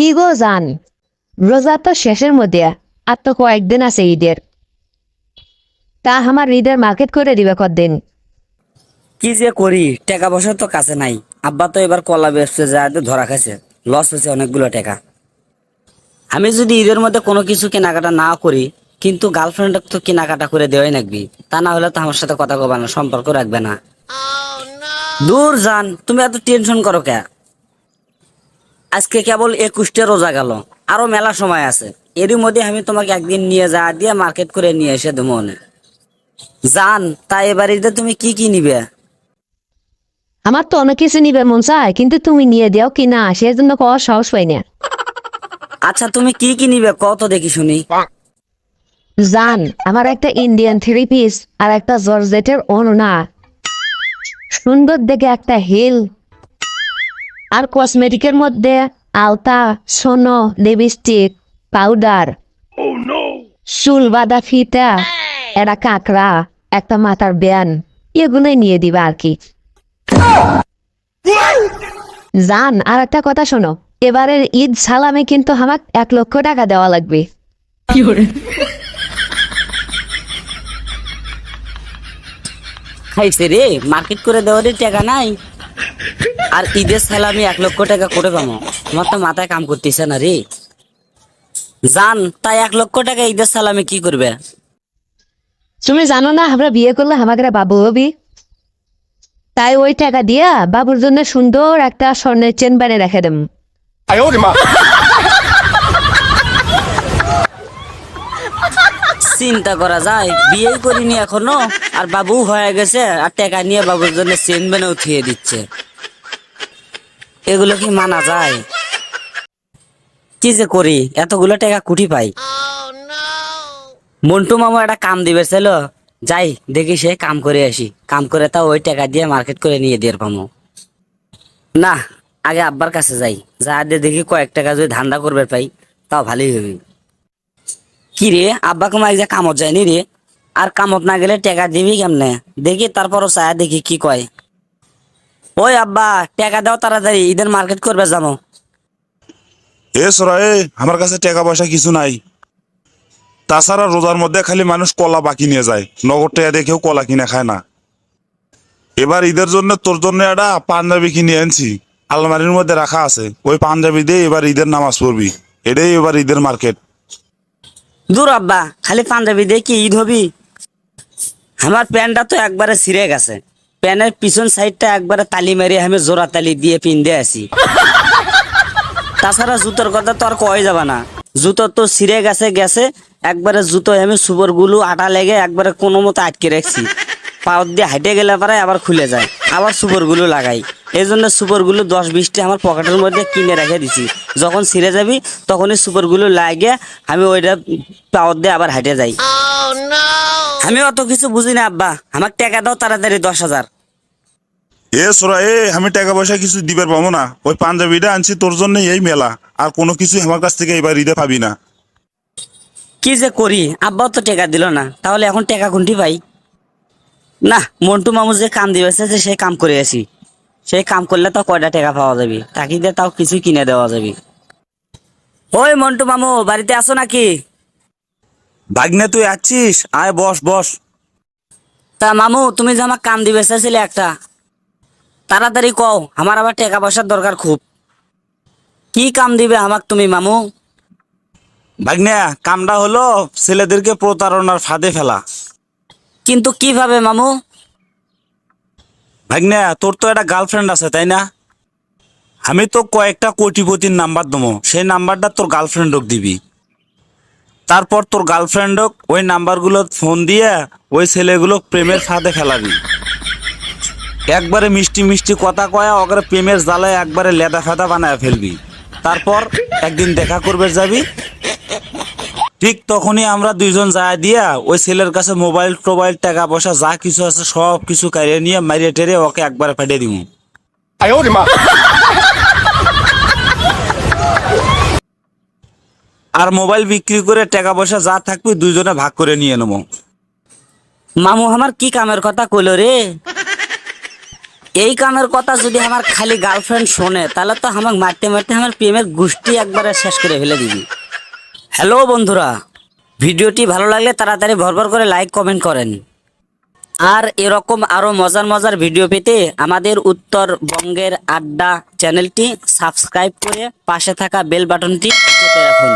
কি গো জান? রোজা তো শেষের মধ্যে আর তো কয়েকদিন আছে ঈদের। তা আমার ঈদের মার্কেট করে দিবে কদিন কি যে করি টাকা পয়সা তো কাছে নাই। আব্বা তো এবার কলা ব্যবসা যায় ধরা খাইছে। লস হয়েছে অনেকগুলো টাকা। আমি যদি ঈদের মধ্যে কোনো কিছু কেনাকাটা না করি কিন্তু গার্লফ্রেন্ড তো কেনাকাটা করে দেওয়াই লাগবি। তা না হলে তো আমার সাথে কথা কবা না সম্পর্ক রাখবে না। দূর যান তুমি এত টেনশন করো কে? আজকে কেবল একুশটা রোজা গেল। আরও মেলা সময় আছে। এরই মধ্যে আমি তোমাকে একদিন নিয়ে যা দিয়ে মার্কেট করে নিয়ে এসে দেবো জান তাই এবার তুমি কি কি নিবে? আমার তো অনেক কিছু নিবে মন চায় কিন্তু তুমি নিয়ে দাও কি না সেজন্য কওয়া সাহস পাই না। আচ্ছা তুমি কি কি নিবে? কত দেখি শুনি। জান আমার একটা ইন্ডিয়ান থ্রি পিস আর একটা জর্জেটের ওড়না সুন্দর দেখে একটা হিল আর কসমেটিকের মধ্যে আলতা সোনো লিপস্টিক পাউডার চুল বাঁধা ফিতা একটা কাঁকড়া একটা মাথার ব্যান এগুলোই নিয়ে দিবা আর কি। জান আর একটা কথা শোনো এবারের ঈদ সালামে কিন্তু আমার এক লক্ষ টাকা দেওয়া লাগবে। খাইছে রে মার্কেট করে দেওয়ার টাকা নাই। আর ঈদের সালামি এক লক্ষ টাকা করে পাবো আমার তো মাথায় কাম করতেছে না রে। জান তাই এক লক্ষ টাকা ঈদের সালামি কি করবে? তুমি জানো না আমরা বিয়ে করলে আমাকে বাবু হবি? তাই ওই টাকা দিয়া বাবুর জন্য সুন্দর একটা স্বর্ণের চেন বানিয়ে রেখে দেব। চিন্তা করা যায় বিয়ে করিনি এখনও আর বাবু হয়ে গেছে আর টাকা নিয়ে বাবুর জন্য চেন বানে উঠিয়ে দিচ্ছে। এগুলো কি মানা যায়? কি যে করি, এতগুলো টাকা কুটি পাই। মন্টু মামা একটা কাম দিবে ছিল যাই, দেখি সে কাম করে আসি। কাম করে তা ওই টাকা দিয়ে মার্কেট করে নিয়ে দিয়ে পামো। না, আগে আব্বার কাছে যাই। যা দিয়ে দেখি কয়েক টাকা যদি ধান্দা করবে পাই, তাও ভালোই হবে। কি রে, আব্বা কমাই যে কামত যায়নি রে? আর কামত না গেলে টাকা দিবি কেমনে? দেখি তারপরও চায়া, দেখি কি কয়। ওই আব্বা টাকা দাও তাড়াতাড়ি ঈদের মার্কেট করবে যাব এ সরা এ আমার কাছে টাকা পয়সা কিছু নাই। তাছাড়া রোজার মধ্যে খালি মানুষ কলা বাকি নিয়ে যায়। নগদ টাকা দেখেও কলা কিনে খায় না। এবার ঈদের জন্য তোর জন্য একটা পাঞ্জাবি কিনে আনছি আলমারির মধ্যে রাখা আছে। ওই পাঞ্জাবি দিয়ে এবার ঈদের নামাজ পড়বি। এটাই এবার ঈদের মার্কেট। দূর আব্বা খালি পাঞ্জাবি দিয়ে কি ঈদ হবি? আমার প্যান্টটা তো একবারে ছিঁড়ে গেছে। প্যানের পিছন সাইডটা একবারে তালি মেরে আমি জোড়া তালি দিয়ে পিন দিয়ে আসি তাছাড়া জুতোর কথা তো আর কয় যাবে না। জুতো তো ছিঁড়ে গেছে গেছে। একবারে জুতো আমি সুবরগুলো আটা লেগে একবারে কোনো মতো আটকে রাখছি। পাওয়ার দিয়ে হাইটে গেলে পরে আবার খুলে যায়, আবার সুবরগুলো লাগাই। এই জন্য সুবরগুলো দশ বিশটা আমার পকেটের মধ্যে কিনে রেখে দিছি। যখন ছিঁড়ে যাবি, তখনই সুবরগুলো লাগে, আমি ওইটা পাওয়ার দিয়ে আবার হাইটে যাই। আমি অত কিছু বুঝি না আব্বা। আমার টাকা দাও তাড়াতাড়ি দশ হাজার। এ সরা এ আমি টাকা পয়সা কিছু দিবার পাবো না। ওই পাঞ্জাবিটা আনছি তোর জন্য এই মেলা। আর কোনো কিছু আমার কাছ থেকে এবার ঈদে পাবি না। কি যে করি? আব্বাও তো টাকা দিল না। তাহলে এখন টাকা কোনটি পাই? না মন্টু মামু যে কাম দিয়েছে যে সে কাম করে আসি সেই কাম করলে তো কয়টা টাকা পাওয়া যাবে? তাকে দিয়ে তাও কিছু কিনে দেওয়া যাবে। ওই মন্টু মামু বাড়িতে আসো নাকি? ভাগ্নে তুই আছিস? আয় বস বস। তা মামু তুমি যে আমার কাম দিবে চাইছিলে একটা তাড়াতাড়ি কও আমার আবার টাকা পয়সার দরকার খুব। কি কাম দিবে আমাক তুমি মামু? ভাগ্নে কামটা হলো ছেলেদেরকে প্রতারণার ফাঁদে ফেলা। কিন্তু কীভাবে মামু? ভাগ্নে তোর তো একটা গার্লফ্রেন্ড আছে তাই না? আমি তো কয়েকটা কোটিপতির নাম্বার দেবো সেই নাম্বারটা তোর গার্লফ্রেন্ডক দিবি। তারপর তোর গার্লফ্রেন্ডক ওই নাম্বারগুলো ফোন দিয়ে ওই ছেলেগুলো প্রেমের ফাঁদে ফেলাবি। একবারে মিষ্টি মিষ্টি কথা কয়া ওকে প্রেমের জ্বালায় একবারে লেদা ফেদা বানায় ফেলবি। তারপর একদিন দেখা করবে যাবি। ঠিক তখনই আমরা দুইজন যায় দিয়া ওই ছেলের কাছে মোবাইল টোবাইল, টাকা পয়সা যা কিছু আছে সব কিছু কারিয়ে নিয়ে মারিয়ে টেরে ওকে একবারে ফেটে দিব আর মোবাইল বিক্রি করে টাকা পয়সা যা থাকবে দুইজনে ভাগ করে নিয়ে নেব। মামু, আমার কি কামের কথা কইলো রে? এই কামের কথা যদি আমার খালি গার্লফ্রেন্ড শোনে, তাহলে তো আমাকে মারতে মারতে আমার প্রেমের গোষ্ঠী একবারে শেষ করে ফেলে দিবি। হ্যালো বন্ধুরা, ভিডিওটি ভালো লাগলে তাড়াতাড়ি ভরভর করে লাইক কমেন্ট করেন। আর এরকম আরও মজার মজার ভিডিও পেতে আমাদের উত্তরবঙ্গের আড্ডা চ্যানেলটি সাবস্ক্রাইব করে পাশে থাকা বেল বাটনটি চেপে রাখুন।